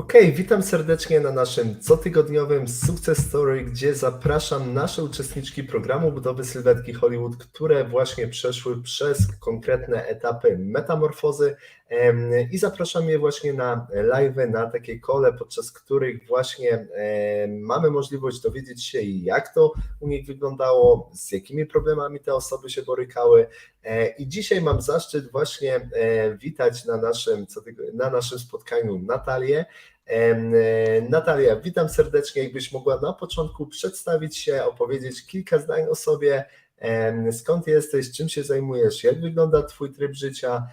Okej, witam serdecznie na naszym cotygodniowym Success Story, gdzie zapraszam nasze uczestniczki programu budowy sylwetki Hollywood, które właśnie przeszły przez konkretne etapy metamorfozy i zapraszam je właśnie na live, na takie kole, podczas których właśnie mamy możliwość dowiedzieć się, jak to u nich wyglądało, z jakimi problemami te osoby się borykały. E, I dzisiaj mam zaszczyt właśnie e, witać na naszym, na naszym spotkaniu Natalię. E, Natalia, witam serdecznie. Jakbyś mogła na początku przedstawić się, opowiedzieć kilka zdań o sobie, skąd jesteś, czym się zajmujesz, jak wygląda Twój tryb życia,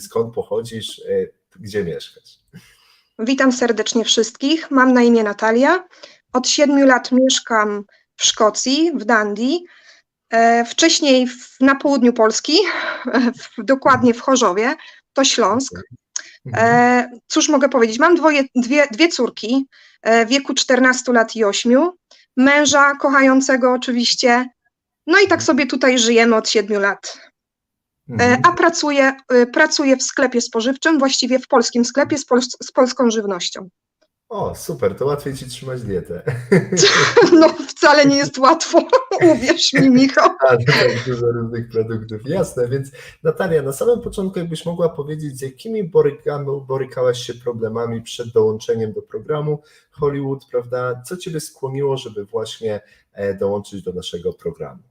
skąd pochodzisz, e, gdzie mieszkasz. Witam serdecznie wszystkich. Mam na imię Natalia. Od siedmiu lat mieszkam w Szkocji, w Dundee. E, Wcześniej na południu Polski, dokładnie w Chorzowie, to Śląsk. E, Cóż mogę powiedzieć? Mam dwoje, dwie, dwie córki e, w wieku 14 lat i 8, męża kochającego oczywiście. No i tak sobie tutaj żyjemy od siedmiu lat. E, Mhm. A pracuję, e, pracuję w sklepie spożywczym, właściwie w polskim sklepie z, z polską żywnością. O, super, to łatwiej Ci trzymać dietę. No, wcale nie jest łatwo, uwierz mi, Michał. A, tak, dużo różnych produktów, jasne, więc Natalia, na samym początku jakbyś mogła powiedzieć, z jakimi borykamy, borykałaś się problemami przed dołączeniem do programu Hollywood, prawda? Co Ciebie skłoniło, żeby właśnie e, dołączyć do naszego programu?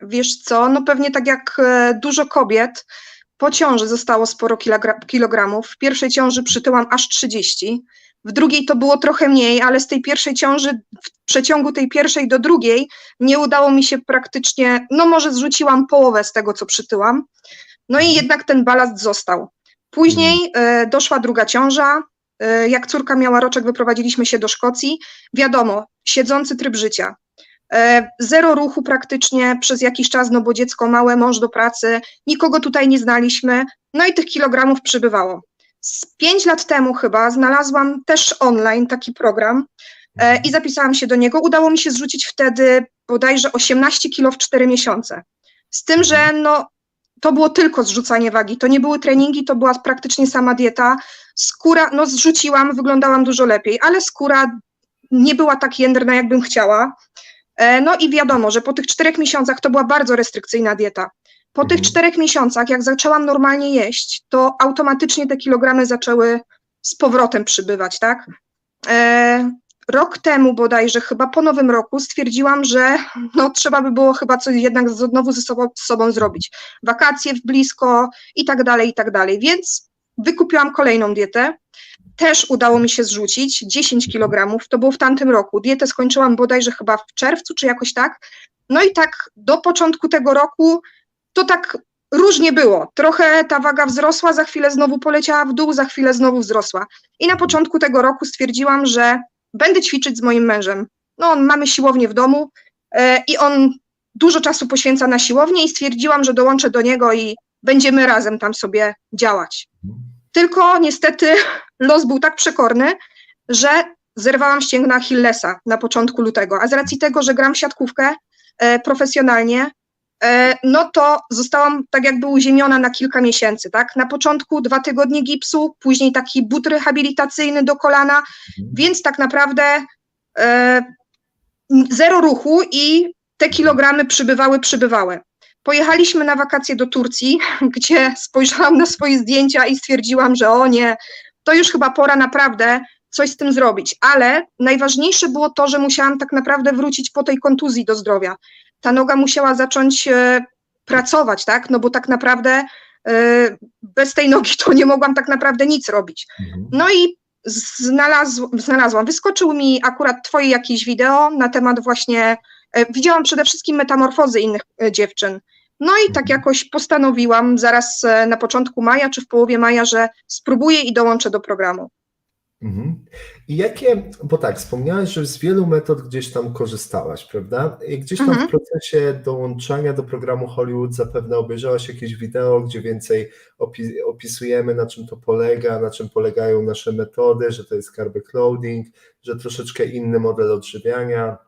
Wiesz co, no pewnie tak jak e, dużo kobiet, po ciąży zostało sporo kilogra- kilogramów. W pierwszej ciąży przytyłam aż 30, w drugiej to było trochę mniej, ale z tej pierwszej ciąży, w przeciągu tej pierwszej do drugiej, nie udało mi się praktycznie, no może zrzuciłam połowę z tego, co przytyłam. No i jednak ten balast został. Później e, doszła druga ciąża. E, jak córka miała roczek, wyprowadziliśmy się do Szkocji. Wiadomo, siedzący tryb życia. E, Zero ruchu praktycznie przez jakiś czas, no bo dziecko małe, mąż do pracy, nikogo tutaj nie znaliśmy, no i tych kilogramów przybywało. Z pięć lat temu chyba znalazłam też online taki program e, i zapisałam się do niego. Udało mi się zrzucić wtedy bodajże 18 kilo w 4 miesiące. Z tym, że no, to było tylko zrzucanie wagi, to nie były treningi, to była praktycznie sama dieta. Skóra, no zrzuciłam, wyglądałam dużo lepiej, ale skóra nie była tak jędrna, jakbym chciała. E, No i wiadomo, że po tych czterech miesiącach to była bardzo restrykcyjna dieta. Po tych Mhm. czterech miesiącach, jak zaczęłam normalnie jeść, to automatycznie te kilogramy zaczęły z powrotem przybywać, tak? E, rok temu bodajże, chyba po nowym roku, stwierdziłam, że no, trzeba by było chyba coś jednak znowu ze sobą, z sobą zrobić. Wakacje w blisko i tak dalej, i tak dalej. Więc wykupiłam kolejną dietę. Też udało mi się zrzucić 10 kg, to było w tamtym roku. Dietę skończyłam bodajże chyba w czerwcu, czy jakoś tak. No i tak do początku tego roku to tak różnie było. Trochę ta waga wzrosła, za chwilę znowu poleciała w dół, za chwilę znowu wzrosła. I na początku tego roku stwierdziłam, że będę ćwiczyć z moim mężem. No, mamy siłownię w domu e, i on dużo czasu poświęca na siłownię i stwierdziłam, że dołączę do niego i będziemy razem tam sobie działać. Tylko niestety los był tak przekorny, że zerwałam ścięgna Achillesa na początku lutego, a z racji tego, że gram siatkówkę e, profesjonalnie, no to zostałam tak jakby uziemiona na kilka miesięcy, tak? Na początku dwa tygodnie gipsu, później taki but rehabilitacyjny do kolana, więc tak naprawdę e, zero ruchu i te kilogramy przybywały, przybywały. Pojechaliśmy na wakacje do Turcji, gdzie spojrzałam na swoje zdjęcia i stwierdziłam, że o nie, to już chyba pora naprawdę coś z tym zrobić. Ale najważniejsze było to, że musiałam tak naprawdę wrócić po tej kontuzji do zdrowia. Ta noga musiała zacząć e, pracować, tak? No bo tak naprawdę e, bez tej nogi to nie mogłam tak naprawdę nic robić. Mhm. No i znalazł, znalazłam, wyskoczył mi akurat twoje jakieś wideo na temat właśnie, e, widziałam przede wszystkim metamorfozy innych dziewczyn. No i tak Mhm. jakoś postanowiłam zaraz na początku maja czy w połowie maja, że spróbuję i dołączę do programu. Mhm. I jakie, bo tak, wspomniałaś, że z wielu metod gdzieś tam korzystałaś, prawda? I gdzieś tam Mhm. w procesie dołączania do programu Hollywood zapewne obejrzałaś jakieś wideo, gdzie więcej opi- opisujemy, na czym to polega, na czym polegają nasze metody, że to jest carb loading, że troszeczkę inny model odżywiania,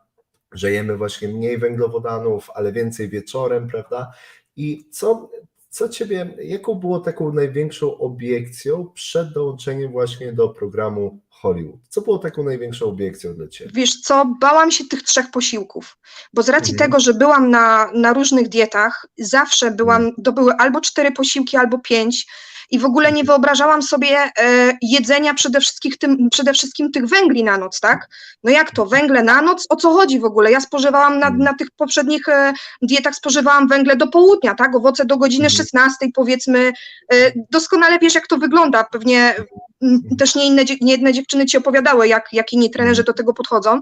że jemy właśnie mniej węglowodanów, ale więcej wieczorem, prawda? I co, co ciebie, jaką było taką największą obiekcją przed dołączeniem właśnie do programu Hollywood? Co było taką największą obiekcją dla ciebie? Wiesz co, bałam się tych trzech posiłków, bo z racji Mhm. tego, że byłam na, na różnych dietach, zawsze byłam, Mhm. to były albo cztery posiłki, albo pięć i w ogóle nie Mhm. wyobrażałam sobie e, jedzenia przede wszystkim, tym, przede wszystkim tych węgli na noc, tak? No jak to, węgle na noc? O co chodzi w ogóle? Ja spożywałam na, Mhm. na tych poprzednich e, dietach, spożywałam węgle do południa, tak? Owoce do godziny Mhm. 16 powiedzmy. E, doskonale wiesz, jak to wygląda. Pewnie mm, też nie inne, nie jedne dziewczyny ci opowiadały, jak, jak inni trenerzy do tego podchodzą.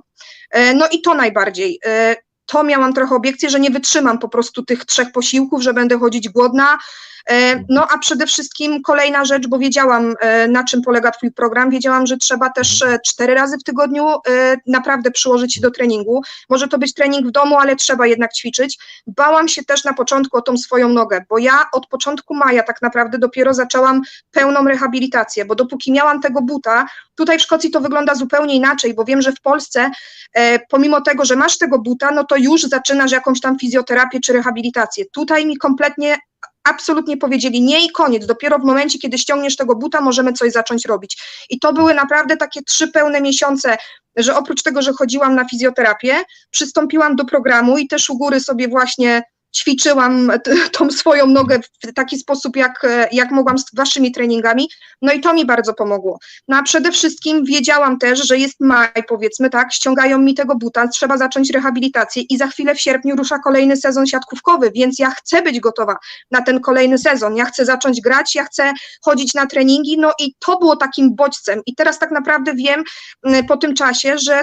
No i to najbardziej. To miałam trochę obiekcję, że nie wytrzymam po prostu tych trzech posiłków, że będę chodzić głodna. E, No a przede wszystkim kolejna rzecz, bo wiedziałam, e, na czym polega Twój program. Wiedziałam, że trzeba też e, cztery razy w tygodniu naprawdę przyłożyć się do treningu. Może to być trening w domu, ale trzeba jednak ćwiczyć. Bałam się też na początku o tą swoją nogę, bo ja od początku maja tak naprawdę dopiero zaczęłam pełną rehabilitację, bo dopóki miałam tego buta, tutaj w Szkocji to wygląda zupełnie inaczej, bo wiem, że w Polsce pomimo tego, że masz tego buta, no to już zaczynasz jakąś tam fizjoterapię czy rehabilitację. Tutaj mi kompletnie absolutnie powiedzieli nie i koniec. Dopiero w momencie, kiedy ściągniesz tego buta, możemy coś zacząć robić. I to były naprawdę takie trzy pełne miesiące, że oprócz tego, że chodziłam na fizjoterapię, przystąpiłam do programu i też u góry sobie właśnie ćwiczyłam tą swoją nogę w taki sposób, jak, e, jak mogłam z waszymi treningami, no i to mi bardzo pomogło. No a przede wszystkim wiedziałam też, że jest maj, powiedzmy tak, ściągają mi tego buta, trzeba zacząć rehabilitację i za chwilę w sierpniu rusza kolejny sezon siatkówkowy, więc ja chcę być gotowa na ten kolejny sezon, ja chcę zacząć grać, ja chcę chodzić na treningi, no i to było takim bodźcem. I teraz tak naprawdę wiem po tym czasie, że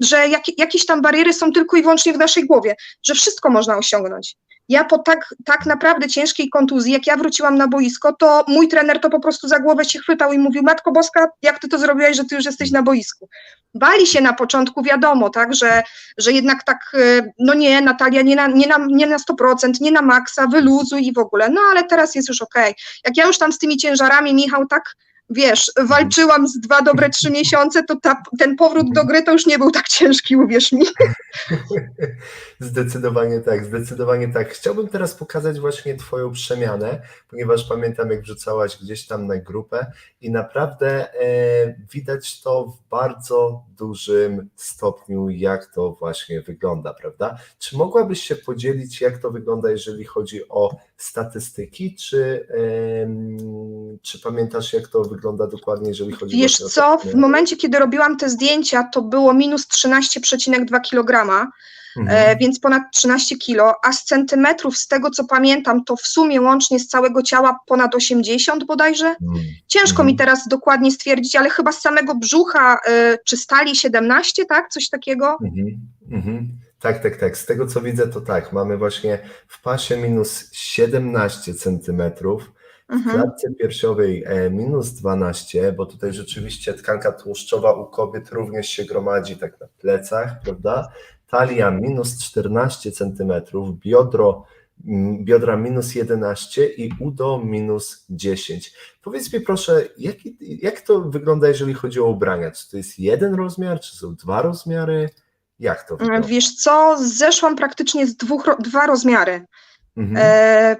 że jak, jakieś tam bariery są tylko i wyłącznie w naszej głowie, że wszystko można osiągnąć. Ja po tak, tak naprawdę ciężkiej kontuzji, jak ja wróciłam na boisko, to mój trener to po prostu za głowę się chwytał i mówił, Matko Boska, jak ty to zrobiłaś, że ty już jesteś na boisku. Bali się na początku, wiadomo, tak, że, że jednak tak, e, no nie, Natalia, nie na, nie, na, nie na 100%, nie na maksa, wyluzuj i w ogóle, no ale teraz jest już okej. Jak ja już tam z tymi ciężarami, Michał, tak, wiesz, walczyłam z dwa dobre trzy miesiące, to ta, ten powrót do gry to już nie był tak ciężki, uwierz mi. Zdecydowanie tak, zdecydowanie tak. Chciałbym teraz pokazać właśnie Twoją przemianę, ponieważ pamiętam, jak wrzucałaś gdzieś tam na grupę i naprawdę e, widać to w bardzo dużym stopniu, jak to właśnie wygląda, prawda? Czy mogłabyś się podzielić, jak to wygląda, jeżeli chodzi o statystyki, czy, em, czy pamiętasz, jak to wygląda dokładnie, jeżeli chodzi Wiesz o co, te w momencie, kiedy robiłam te zdjęcia, to było minus 13,2 kg, Mhm. e, więc ponad 13 kilo, a z centymetrów, z tego co pamiętam, to w sumie łącznie z całego ciała ponad 80 bodajże. Mhm. Ciężko mi teraz dokładnie stwierdzić, ale chyba z samego brzucha, e, czy stali 17, tak? Coś takiego? Mhm, mhm. Tak, tak, tak. Z tego co widzę, to tak. Mamy właśnie w pasie minus 17 centymetrów, w Mhm. klatce piersiowej e, minus 12, bo tutaj rzeczywiście tkanka tłuszczowa u kobiet również się gromadzi tak na plecach, prawda? Talia minus 14 centymetrów, biodro, biodra minus 11 i udo minus 10. Powiedz mi proszę, jak, jak to wygląda, jeżeli chodzi o ubrania? Czy to jest jeden rozmiar, czy są dwa rozmiary? Jak to wygląda? Wiesz co, zeszłam praktycznie z dwóch, dwa rozmiary. Mhm. E,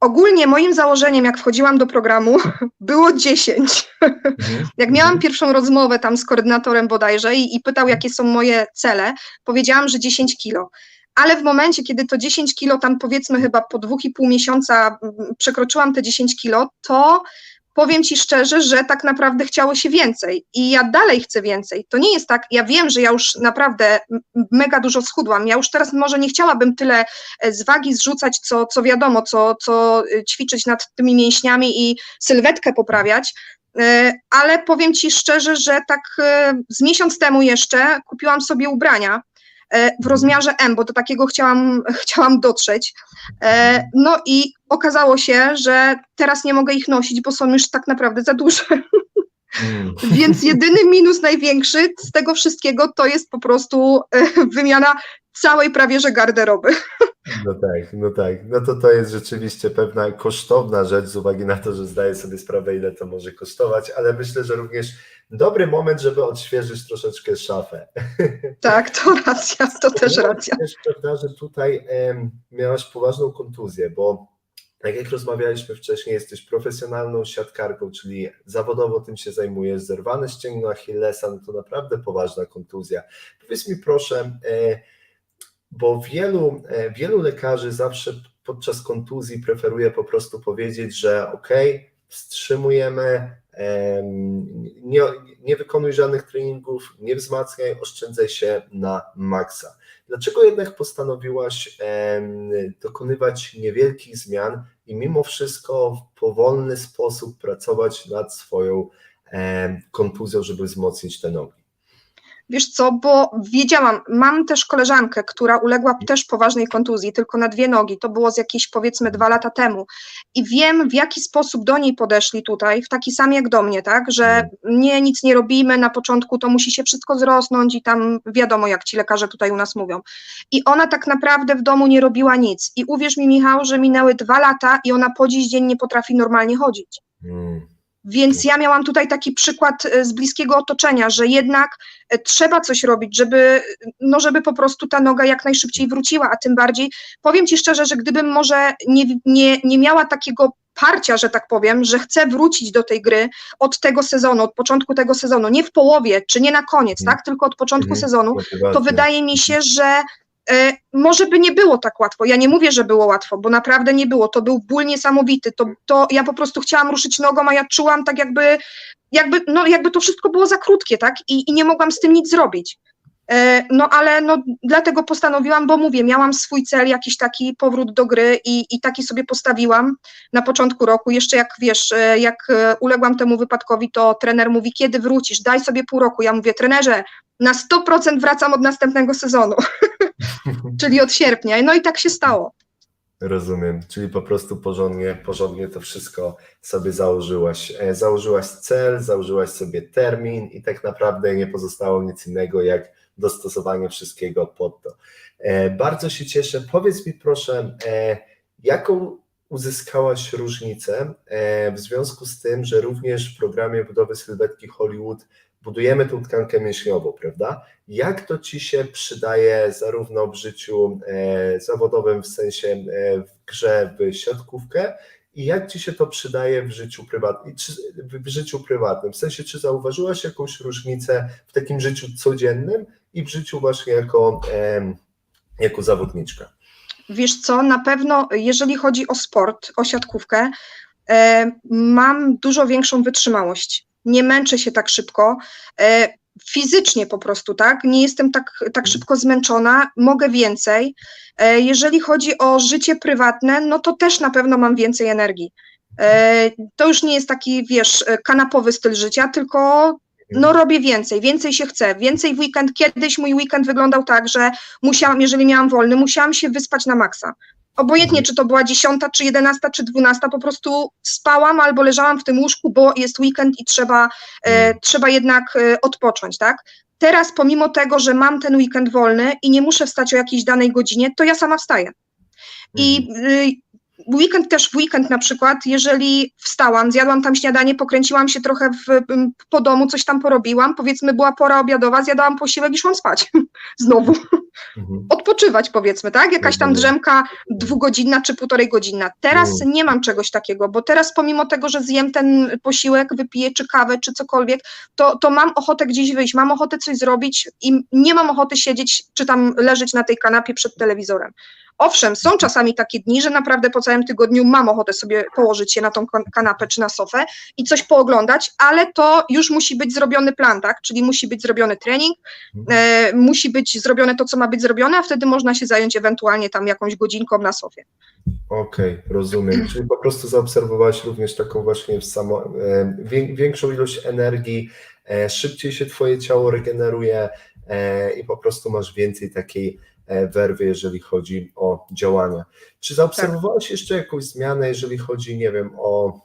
ogólnie moim założeniem, jak wchodziłam do programu, było 10. Mhm. Jak miałam pierwszą rozmowę tam z koordynatorem bodajże i, i pytał, jakie są moje cele, powiedziałam, że 10 kilo. Ale w momencie, kiedy to 10 kilo, tam powiedzmy chyba po dwóch i pół miesiąca mm, przekroczyłam te 10 kilo, to powiem Ci szczerze, że tak naprawdę chciało się więcej i ja dalej chcę więcej. To nie jest tak, ja wiem, że ja już naprawdę mega dużo schudłam. Ja już teraz może nie chciałabym tyle e, z wagi zrzucać, co, co wiadomo, co, co y, ćwiczyć nad tymi mięśniami i sylwetkę poprawiać, E, ale powiem Ci szczerze, że tak e, z miesiąc temu jeszcze kupiłam sobie ubrania e, w rozmiarze M, bo do takiego chciałam, chciałam dotrzeć. E, No i okazało się, że teraz nie mogę ich nosić, bo są już tak naprawdę za duże. Mm. Więc jedyny minus największy z tego wszystkiego to jest po prostu e, wymiana całej prawie że garderoby. No tak, no tak. No to to jest rzeczywiście pewna kosztowna rzecz z uwagi na to, że zdaję sobie sprawę, ile to może kosztować, ale myślę, że również dobry moment, żeby odświeżyć troszeczkę szafę. Tak, to racja, to też racja. Też prawda, że tutaj em, miałaś poważną kontuzję, bo Tak jak rozmawialiśmy wcześniej, jesteś profesjonalną siatkarką, czyli zawodowo tym się zajmujesz, zerwane ścięgno Achillesa, no to naprawdę poważna kontuzja. Powiedz mi proszę, e, bo wielu, e, wielu lekarzy zawsze podczas kontuzji preferuje po prostu powiedzieć, że ok, wstrzymujemy, em, nie, nie wykonuj żadnych treningów, nie wzmacniaj, oszczędzaj się na maksa. Dlaczego jednak postanowiłaś dokonywać niewielkich zmian i mimo wszystko w powolny sposób pracować nad swoją kontuzją, żeby wzmocnić te nogi? Wiesz co, bo wiedziałam, mam też koleżankę, która uległa też poważnej kontuzji, tylko na dwie nogi, to było z jakieś powiedzmy dwa lata temu. I wiem w jaki sposób do niej podeszli tutaj, w taki sam jak do mnie, tak, że nie, nic nie robimy, na początku to musi się wszystko zrosnąć i tam wiadomo jak ci lekarze tutaj u nas mówią. I ona tak naprawdę w domu nie robiła nic. I uwierz mi Michał, że minęły dwa lata i ona po dziś dzień nie potrafi normalnie chodzić. Mm, Więc ja miałam tutaj taki przykład e, z bliskiego otoczenia, że jednak e, trzeba coś robić, żeby, no żeby po prostu ta noga jak najszybciej wróciła, a tym bardziej powiem Ci szczerze, że gdybym może nie, nie, nie miała takiego parcia, że tak powiem, że chcę wrócić do tej gry od tego sezonu, od początku tego sezonu, nie w połowie, czy nie na koniec, Mhm. tak, tylko od początku Mhm. sezonu, to wydaje mi się, że może by nie było tak łatwo. Ja nie mówię, że było łatwo, bo naprawdę nie było. To był ból niesamowity. To, to ja po prostu chciałam ruszyć nogą, a ja czułam tak jakby, jakby, no, jakby to wszystko było za krótkie, tak? I, i nie mogłam z tym nic zrobić. E, No ale no, dlatego postanowiłam, bo mówię, miałam swój cel, jakiś taki powrót do gry i, i taki sobie postawiłam na początku roku. Jeszcze jak wiesz, e, jak e, uległam temu wypadkowi, to trener mówi, kiedy wrócisz, daj sobie pół roku. Ja mówię, trenerze, na 100% wracam od następnego sezonu, czyli od sierpnia. No i tak się stało. Rozumiem, czyli po prostu porządnie, porządnie to wszystko sobie założyłaś. E, Założyłaś cel, założyłaś sobie termin i tak naprawdę nie pozostało nic innego jak dostosowanie wszystkiego pod to. E, Bardzo się cieszę. Powiedz mi proszę, e, jaką uzyskałaś różnicę w związku z tym, że również w programie budowy sylwetki Hollywood budujemy tą tkankę mięśniową, prawda? Jak to ci się przydaje zarówno w życiu e, zawodowym, w sensie e, w grze w siatkówkę, i jak ci się to przydaje w życiu prywatnym, czy w życiu prywatnym? W sensie, czy zauważyłaś jakąś różnicę w takim życiu codziennym i w życiu właśnie jako, jako zawodniczka? Wiesz co, na pewno jeżeli chodzi o sport, o siatkówkę, e, mam dużo większą wytrzymałość. Nie męczę się tak szybko. E, fizycznie po prostu, tak? Nie jestem tak, tak szybko zmęczona, mogę więcej. E, jeżeli chodzi o życie prywatne, no to też na pewno mam więcej energii. E, to już nie jest taki, wiesz, kanapowy styl życia, tylko no robię więcej, więcej się chce, więcej w weekend. Kiedyś mój weekend wyglądał tak, że musiałam, jeżeli miałam wolny, musiałam się wyspać na maksa. Obojętnie, czy to była dziesiąta, czy jedenasta, czy dwunasta, po prostu spałam albo leżałam w tym łóżku, bo jest weekend i trzeba, e, trzeba jednak e, odpocząć, tak? Teraz, pomimo tego, że mam ten weekend wolny i nie muszę wstać o jakiejś danej godzinie, to ja sama wstaję. I y, weekend też w weekend na przykład, jeżeli wstałam, zjadłam tam śniadanie, pokręciłam się trochę w, po domu, coś tam porobiłam, powiedzmy była pora obiadowa, zjadałam posiłek i szłam spać znowu, Mhm. odpoczywać powiedzmy, tak? Jakaś tam Rozumiem. drzemka dwugodzinna czy półtorej godzinna. Teraz Mhm. nie mam czegoś takiego, bo teraz pomimo tego, że zjem ten posiłek, wypiję czy kawę, czy cokolwiek, to, to mam ochotę gdzieś wyjść, mam ochotę coś zrobić i nie mam ochoty siedzieć czy tam leżeć na tej kanapie przed telewizorem. Owszem, są czasami takie dni, że naprawdę po całym tygodniu mam ochotę sobie położyć się na tą kan- kanapę czy na sofę i coś pooglądać, ale to już musi być zrobiony plan, tak? Czyli musi być zrobiony trening, e, musi być zrobione to, co ma być zrobione, a wtedy można się zająć ewentualnie tam jakąś godzinką na sofie. Okej, rozumiem. Czyli po prostu zaobserwowałaś również taką właśnie samo, e, wię, większą ilość energii, e, szybciej się twoje ciało regeneruje e, i po prostu masz więcej takiej werwy, jeżeli chodzi o działania. Czy zaobserwowałaś jeszcze jakąś zmianę, jeżeli chodzi, nie wiem, o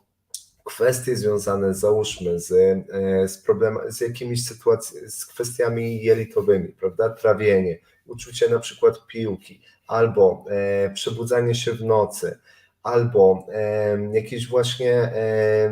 kwestie związane, załóżmy, z, e, z, problem, z jakimiś sytuacjami, z kwestiami jelitowymi, prawda? Trawienie, uczucie na przykład piłki, albo e, przebudzanie się w nocy, albo e, jakieś właśnie e,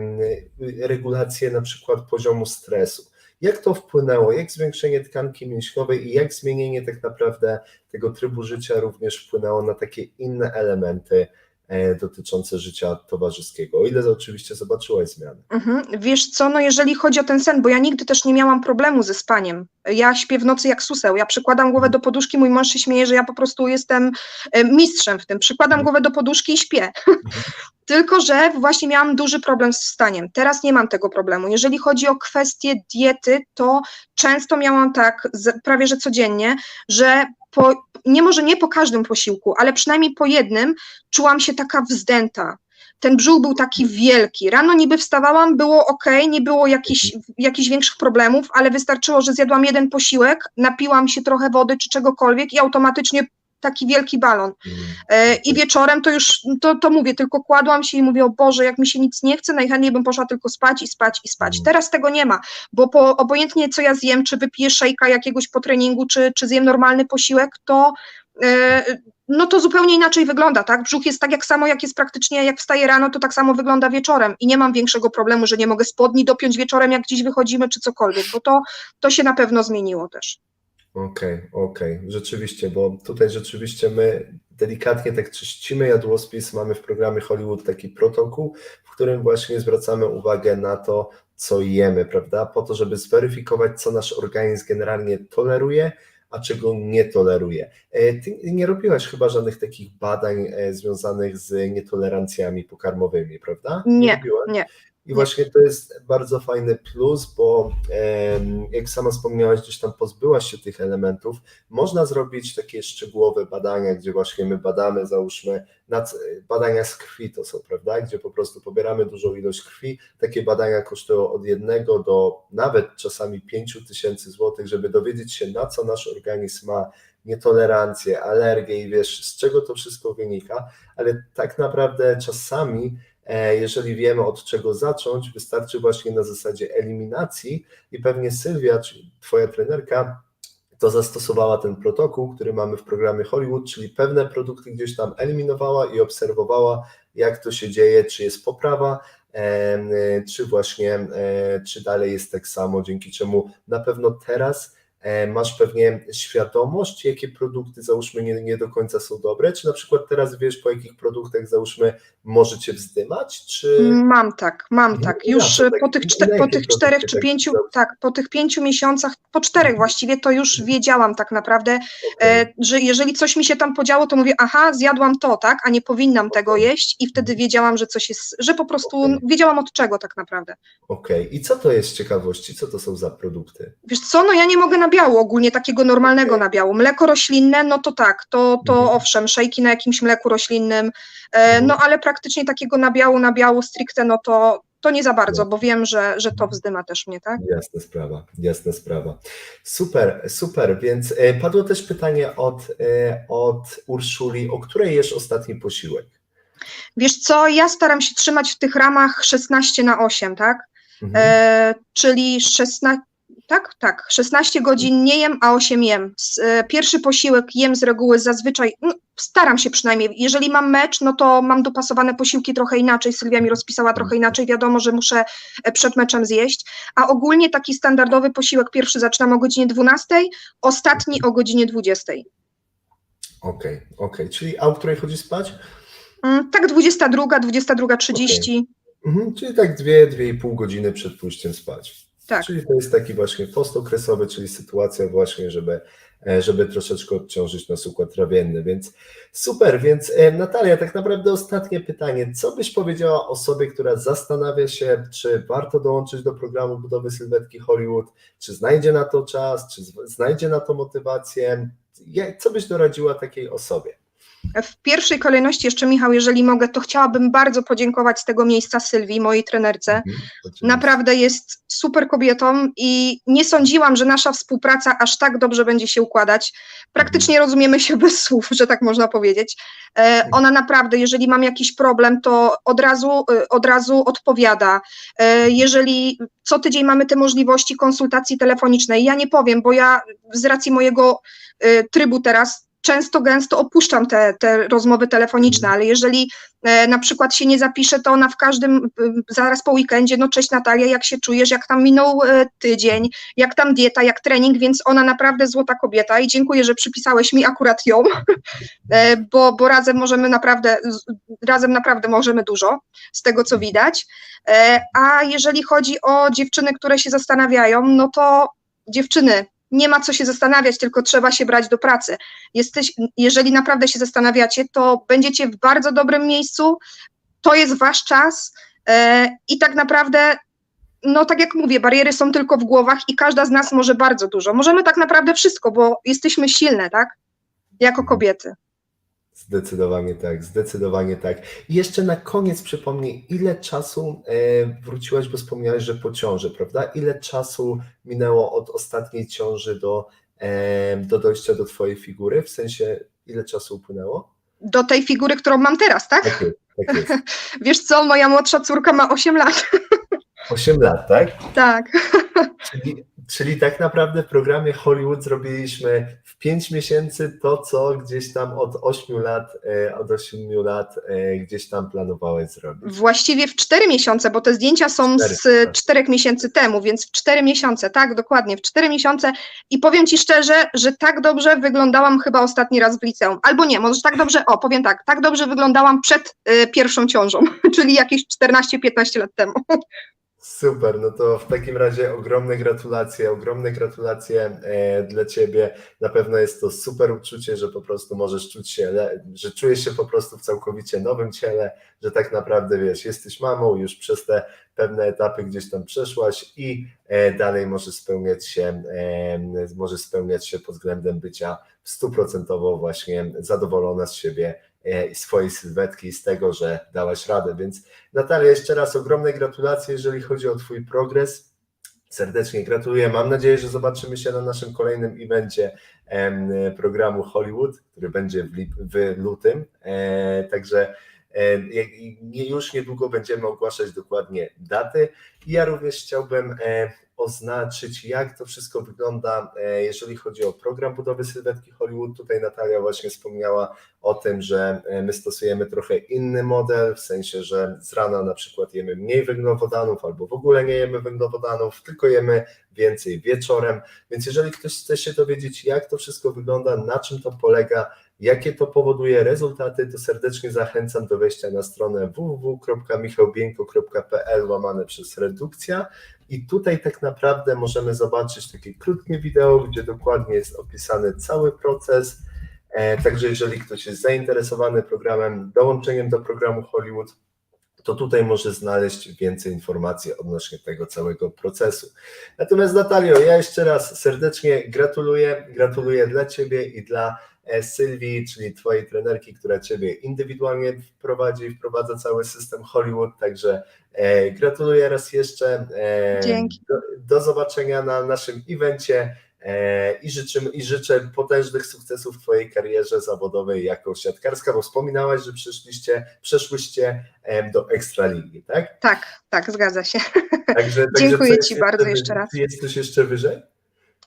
regulacje na przykład poziomu stresu. Jak to wpłynęło? Jak zwiększenie tkanki mięśniowej i jak zmienienie tak naprawdę tego trybu życia również wpłynęło na takie inne elementy e, dotyczące życia towarzyskiego, o ile oczywiście zobaczyłaś zmiany. Mhm. Wiesz co, no jeżeli chodzi o ten sen, bo ja nigdy też nie miałam problemu ze spaniem. Ja śpię w nocy jak suseł, ja przykładam głowę do poduszki, mój mąż się śmieje, że ja po prostu jestem e, mistrzem w tym. Przykładam głowę do poduszki i śpię. Tylko, że właśnie miałam duży problem z wstaniem. Teraz nie mam tego problemu. Jeżeli chodzi o kwestię diety, to często miałam tak, prawie że codziennie, że po, nie może nie po każdym posiłku, ale przynajmniej po jednym czułam się taka wzdęta. Ten brzuch był taki wielki. Rano niby wstawałam, było ok, nie było jakichś, jakichś większych problemów, ale wystarczyło, że zjadłam jeden posiłek, napiłam się trochę wody czy czegokolwiek i automatycznie taki wielki balon. E, I wieczorem to już, to, to mówię, tylko kładłam się i mówię, o Boże, jak mi się nic nie chce, najchętniej bym poszła tylko spać i spać i spać. Mhm. Teraz tego nie ma, bo po, obojętnie co ja zjem, czy wypiję szejka jakiegoś po treningu, czy, czy zjem normalny posiłek, to e, no to zupełnie inaczej wygląda, tak? Brzuch jest tak jak samo, jak jest praktycznie, jak wstaję rano, to tak samo wygląda wieczorem i nie mam większego problemu, że nie mogę spodni dopiąć wieczorem, jak gdzieś wychodzimy, czy cokolwiek, bo to, to się na pewno zmieniło też. Okej, okej, rzeczywiście, bo tutaj rzeczywiście my delikatnie tak czyścimy jadłospis, mamy w programie Hollywood taki protokół, w którym właśnie zwracamy uwagę na to, co jemy, prawda? Po to, żeby zweryfikować, co nasz organizm generalnie toleruje, a czego nie toleruje. E, Ty nie robiłaś chyba żadnych takich badań e, związanych z nietolerancjami pokarmowymi, prawda? Nie, robiłaś? nie. I właśnie to jest bardzo fajny plus, bo jak sama wspomniałaś, gdzieś tam pozbyłaś się tych elementów. Można zrobić takie szczegółowe badania, gdzie właśnie my badamy, załóżmy, badania z krwi to są, prawda? Gdzie po prostu pobieramy dużą ilość krwi. Takie badania kosztują od jednego do nawet czasami pięciu tysięcy złotych, żeby dowiedzieć się, na co nasz organizm ma nietolerancję, alergię i wiesz, z czego to wszystko wynika, ale tak naprawdę czasami Jeżeli wiemy od czego zacząć, wystarczy właśnie na zasadzie eliminacji i pewnie Sylwia, czyli Twoja trenerka, to zastosowała ten protokół, który mamy w programie Hollywood, czyli pewne produkty gdzieś tam eliminowała i obserwowała, jak to się dzieje, czy jest poprawa, em, e, czy właśnie, e, czy dalej jest tak samo, dzięki czemu na pewno teraz e, masz pewnie świadomość, jakie produkty załóżmy nie, nie do końca są dobre, czy na przykład teraz wiesz, po jakich produktach załóżmy możecie wzdymać, czy... Mam tak, mam tak. Już ja, po tak tych, czte, po tych czterech czy tak pięciu, tak, po tych pięciu miesiącach, po czterech właściwie, to już wiedziałam tak naprawdę, e, że jeżeli coś mi się tam podziało, to mówię, aha, zjadłam to, tak, a nie powinnam tego jeść i wtedy wiedziałam, że coś jest, że po prostu Okej. wiedziałam od czego tak naprawdę. Okej, i co to jest z ciekawości? Co to są za produkty? Wiesz co, no ja nie mogę nabiału ogólnie takiego normalnego Okej. nabiału. Mleko roślinne, no to tak, to, to Mhm. owszem, szejki na jakimś mleku roślinnym, e, Mhm. no ale praktycznie takiego nabiału, nabiału stricte, no to, to nie za bardzo, No. bo wiem, że, że to wzdyma też mnie, tak? Jasna sprawa, jasna sprawa. Super, super, więc e, padło też pytanie od, e, od Urszuli, o której jesz ostatni posiłek? Wiesz co, ja staram się trzymać w tych ramach 16 na 8, tak? Mhm. E, czyli 16, tak, tak, 16 godzin nie jem, a 8 jem. E, Pierwszy posiłek jem z reguły zazwyczaj, no, staram się przynajmniej, jeżeli mam mecz, no to mam dopasowane posiłki trochę inaczej, Sylwia mi rozpisała trochę inaczej, wiadomo, że muszę e, przed meczem zjeść, a ogólnie taki standardowy posiłek pierwszy zaczynam o godzinie 12, ostatni o godzinie 20. Okej, okej, czyli a o której chodzi spać? Mm, Tak 22, 22.30, Mhm, czyli tak dwie, dwie i pół godziny przed pójściem spać. Tak. Czyli to jest taki właśnie post okresowy, czyli sytuacja właśnie, żeby, e, żeby troszeczkę odciążyć nas układ trawienny, więc super, więc e, Natalia, tak naprawdę ostatnie pytanie, co byś powiedziała osobie, która zastanawia się, czy warto dołączyć do programu budowy sylwetki Hollywood, czy znajdzie na to czas, czy znajdzie na to motywację, co byś doradziła takiej osobie? W pierwszej kolejności jeszcze, Michał, jeżeli mogę, to chciałabym bardzo podziękować z tego miejsca Sylwii, mojej trenerce. Mhm. Naprawdę jest super kobietą i nie sądziłam, że nasza współpraca aż tak dobrze będzie się układać. Praktycznie rozumiemy się bez słów, że tak można powiedzieć. E, ona naprawdę, jeżeli mam jakiś problem, to od razu, e, od razu odpowiada. E, jeżeli co tydzień mamy te możliwości konsultacji telefonicznej, ja nie powiem, bo ja z racji mojego trybu teraz często, gęsto opuszczam te, te rozmowy telefoniczne, ale jeżeli e, na przykład się nie zapiszę, to ona w każdym, y, zaraz po weekendzie, no cześć Natalia, jak się czujesz, jak tam minął e, tydzień, jak tam dieta, jak trening, więc ona naprawdę złota kobieta i dziękuję, że przypisałeś mi akurat ją, e, bo, bo razem możemy naprawdę, razem naprawdę możemy dużo, z tego co widać. A jeżeli chodzi o dziewczyny, które się zastanawiają, no to dziewczyny, nie ma co się zastanawiać, tylko trzeba się brać do pracy. Jesteś, jeżeli naprawdę się zastanawiacie, to będziecie w bardzo dobrym miejscu, to jest wasz czas e, i tak naprawdę, no tak jak mówię, bariery są tylko w głowach i każda z nas może bardzo dużo. Możemy tak naprawdę wszystko, bo jesteśmy silne, tak? Jako kobiety. Zdecydowanie tak, zdecydowanie tak. I jeszcze na koniec przypomnij, ile czasu e, wróciłaś, bo wspomniałeś, że po ciąży, prawda? Ile czasu minęło od ostatniej ciąży do, e, do dojścia do Twojej figury? W sensie, ile czasu upłynęło? Do tej figury, którą mam teraz, tak? Tak jest, tak jest. Wiesz co, moja młodsza córka ma 8 lat. 8 lat, tak? Tak. Czyli, czyli tak naprawdę w programie Hollywood zrobiliśmy w 5 miesięcy to, co gdzieś tam od 8 lat, e, od 8 lat e, gdzieś tam planowałeś zrobić. Właściwie w 4 miesiące, bo te zdjęcia są Cztery, z tak. 4 miesięcy temu, więc w 4 miesiące, tak, dokładnie, w 4 miesiące i powiem Ci szczerze, że tak dobrze wyglądałam chyba ostatni raz w liceum. Albo nie, może tak dobrze, o, powiem tak, tak dobrze wyglądałam przed y, pierwszą ciążą, czyli jakieś 14-15 lat temu. Super, no to w takim razie ogromne gratulacje, ogromne gratulacje e, dla Ciebie. Na pewno jest to super uczucie, że po prostu możesz czuć się, że czujesz się po prostu w całkowicie nowym ciele, że tak naprawdę wiesz, jesteś mamą, już przez te pewne etapy gdzieś tam przeszłaś i e, dalej możesz spełniać się, e, możesz spełniać się pod względem bycia stuprocentowo właśnie zadowolona z siebie swojej sylwetki i z tego, że dałaś radę, więc Natalia, jeszcze raz ogromne gratulacje, jeżeli chodzi o Twój progres. Serdecznie gratuluję. Mam nadzieję, że zobaczymy się na naszym kolejnym evencie programu Hollywood, który będzie w, lip, w lutym. E, także e, już niedługo będziemy ogłaszać dokładnie daty. I ja również chciałbym e, oznaczyć, jak to wszystko wygląda, e, jeżeli chodzi o program budowy sylwetki Hollywood. Tutaj Natalia właśnie wspomniała o tym, że e, my stosujemy trochę inny model, w sensie, że z rana na przykład jemy mniej węglowodanów albo w ogóle nie jemy węglowodanów, tylko jemy więcej wieczorem. Więc jeżeli ktoś chce się dowiedzieć, jak to wszystko wygląda, na czym to polega, jakie to powoduje rezultaty, to serdecznie zachęcam do wejścia na stronę www.michałbieńko.pl łamane przez redukcja i tutaj tak naprawdę możemy zobaczyć takie krótkie wideo, gdzie dokładnie jest opisany cały proces, E, Także jeżeli ktoś jest zainteresowany programem, dołączeniem do programu Hollywood, to tutaj może znaleźć więcej informacji odnośnie tego całego procesu. Natomiast Natalio, ja jeszcze raz serdecznie gratuluję. Gratuluję dla Ciebie i dla e, Sylwii, czyli Twojej trenerki, która Ciebie indywidualnie wprowadzi i wprowadza cały system Hollywood. Także e, gratuluję raz jeszcze. E, Dzięki. Do, do zobaczenia na naszym evencie. E, I, życzymy, I życzę potężnych sukcesów w Twojej karierze zawodowej jako siatkarska, bo wspominałaś, że przeszliście, przeszłyście do Ekstraligi, tak? Tak, tak, zgadza się. Także, Dziękuję Ci bardzo wyżej? jeszcze raz. Jest coś jeszcze wyżej?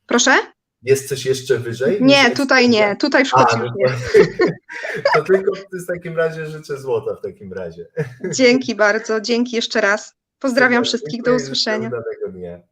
Proszę? Jest coś jeszcze wyżej? Nie, tutaj nie, tutaj w Szkocji no nie. to, tylko w takim razie życzę złota w takim razie. Dzięki bardzo, dzięki jeszcze raz. Pozdrawiam wszystkich, do życzę usłyszenia. udanego dnia.